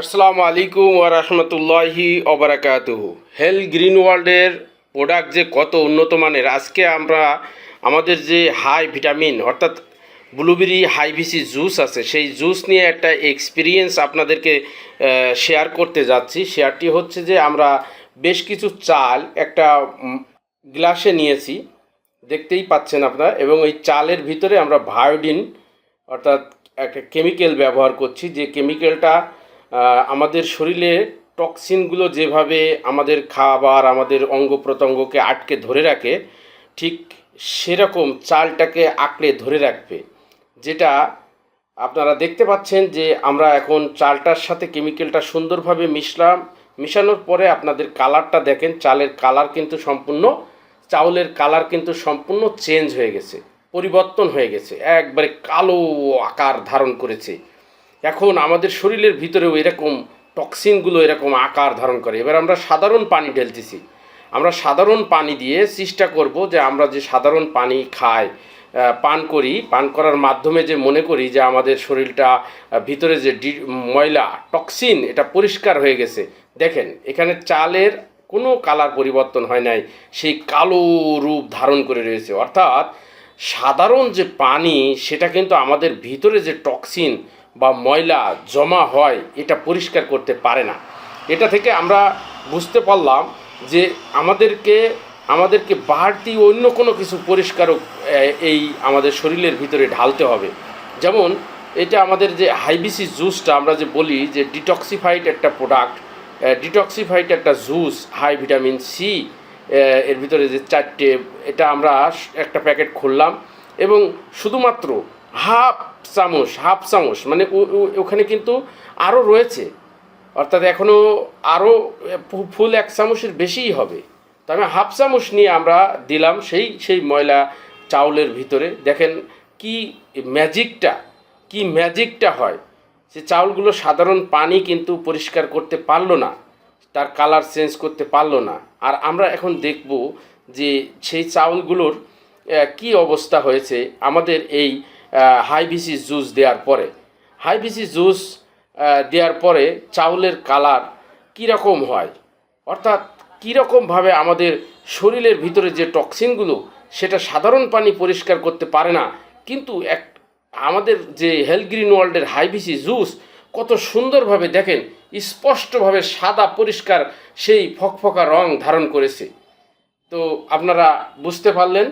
আসসালামু আলাইকুম ওয়া রাহমাতুল্লাহি অবরাকাতুহু হেল গ্রিন ওয়ার্ল্ডের প্রোডাক্ট যে কত উন্নত মানের, আজকে আমরা আমাদের যে হাই ভিটামিন অর্থাৎ ব্লুবেরি হাই ভিসি জুস আছে, সেই জুস নিয়ে একটা এক্সপিরিয়েন্স আপনাদেরকে শেয়ার করতে যাচ্ছি। শেয়ারটি হচ্ছে যে আমরা বেশ কিছু চাল একটা গ্লাসে নিয়েছি, দেখতেই পাচ্ছেন আপনারা, এবং এই চালের ভিতরে আমরা ভায়োডিন, অর্থাৎ একটা কেমিক্যাল ব্যবহার করছি, যে কেমিক্যালটা আমাদের শরীরে টক্সিনগুলো যেভাবে আমাদের খাবার, আমাদের অঙ্গ প্রত্যঙ্গকে আটকে ধরে রাখে, ঠিক সেরকম চালটাকে আঁকড়ে ধরে রাখবে, যেটা আপনারা দেখতে পাচ্ছেন যে আমরা এখন চালটার সাথে কেমিক্যালটা সুন্দরভাবে মিশলাম, মিশানোর পরে আপনাদের কালারটা দেখেন, চালের কালার কিন্তু সম্পূর্ণ, চাউলের কালার কিন্তু সম্পূর্ণ চেঞ্জ হয়ে গেছে, পরিবর্তন হয়ে গেছে, একবারে কালো আকার ধারণ করেছে। এখন আমাদের শরীরের ভিতরেও এরকম টক্সিনগুলো এরকম আকার ধারণ করে। এবার আমরা সাধারণ পানি ঢেলতেছি। আমরা সাধারণ পানি দিয়ে চেষ্টা করব যে আমরা যে সাধারণ পানি খাই পান করি, পান করার মাধ্যমে যে মনে করি যে আমাদের শরীরটা ভিতরে যে ময়লা, টক্সিন, এটা পরিষ্কার হয়ে গেছে। দেখেন, এখানে চালের কোনো কালার পরিবর্তন হয় নাই, সেই কালো রূপ ধারণ করে রয়েছে। অর্থাৎ সাধারণ যে পানি, সেটা কিন্তু আমাদের ভিতরে যে টক্সিন বা ময়লা জমা হয়, এটা পরিষ্কার করতে পারে না। এটা থেকে আমরা বুঝতে পারলাম যে আমাদেরকে আমাদেরকে বাড়তি অন্য কোনো কিছু পরিষ্কারক এই আমাদের শরীরের ভিতরে ঢালতে হবে। যেমন এটা আমাদের যে হাইবিসি জুসটা আমরা যে বলি যে ডিটক্সিফাইড একটা প্রোডাক্ট ডিটক্সিফাইড একটা জুস, হাই ভিটামিন সি এর ভিতরে যে চারটে, এটা আমরা একটা প্যাকেট খুললাম এবং শুধুমাত্র হাফ চামচ হাফ চামচ মানে ওখানে কিন্তু আরও রয়েছে। অর্থাৎ এখনও আরও ফুল এক চামচের বেশিই হবে। তো আমি হাফ চামচ নিয়ে আমরা দিলাম সেই সেই ময়লা চাউলের ভিতরে। দেখেন কি ম্যাজিকটা কি ম্যাজিকটা হয়। সে চাউলগুলো সাধারণ পানি কিন্তু পরিষ্কার করতে পারল না, তার কালার চেঞ্জ করতে পারল না। আর আমরা এখন দেখব যে সেই চাউলগুলোর কি অবস্থা হয়েছে। আমাদের এই হাইভিসি জুস দেওয়ার পরে। হাইভিসি জুস দেওয়ার পরে চাউলের কালার কীরকম হয়? অর্থাৎ কীরকমভাবে আমাদের শরীরের ভিতরে যে টক্সিনগুলো সেটা সাধারণ পানি পরিষ্কার করতে পারে না। কিন্তু এক, আমাদের যে হেলথ গ্রিন ওয়ার্ল্ডের হাইভিসি জুস কত সুন্দরভাবে দেখেন, স্পষ্টভাবে সাদা পরিষ্কার সেই ফকফকা রং ধারণ করেছে। তো আপনারা বুঝতে পারলেন?